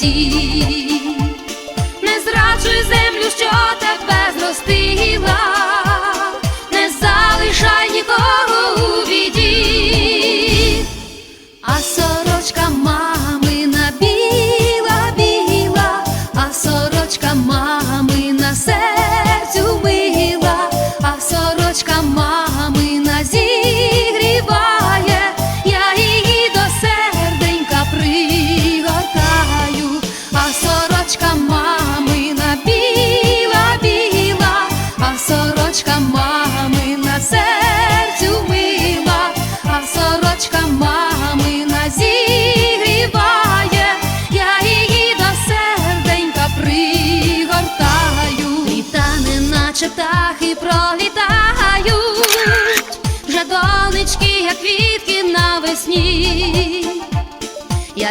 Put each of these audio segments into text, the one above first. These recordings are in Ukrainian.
радості.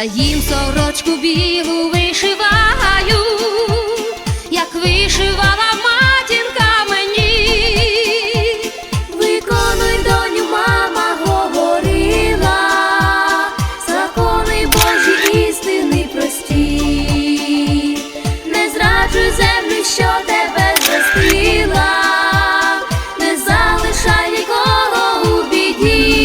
їм сорочку білу вишиваю, як вишивала матінка мені, виконуй доню, мама говорила, закони Божі істини прості, не зраджуй землю, що тебе застила. Не залишай нікого у біді.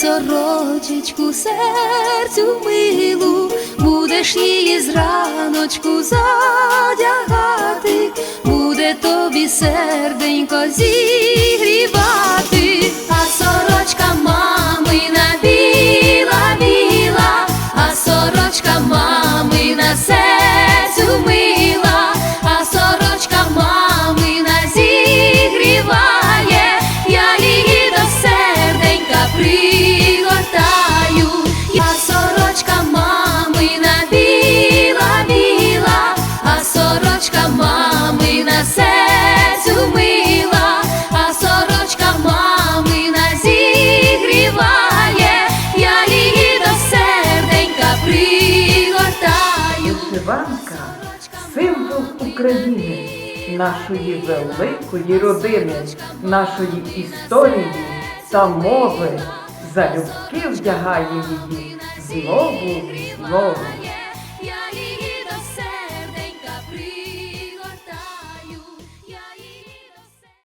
сорочечку серцю милу, будеш її зраночку задягати, буде тобі серденько зі. нашої великої родини, нашої історії та мови. Залюбки вдягає її знову знову.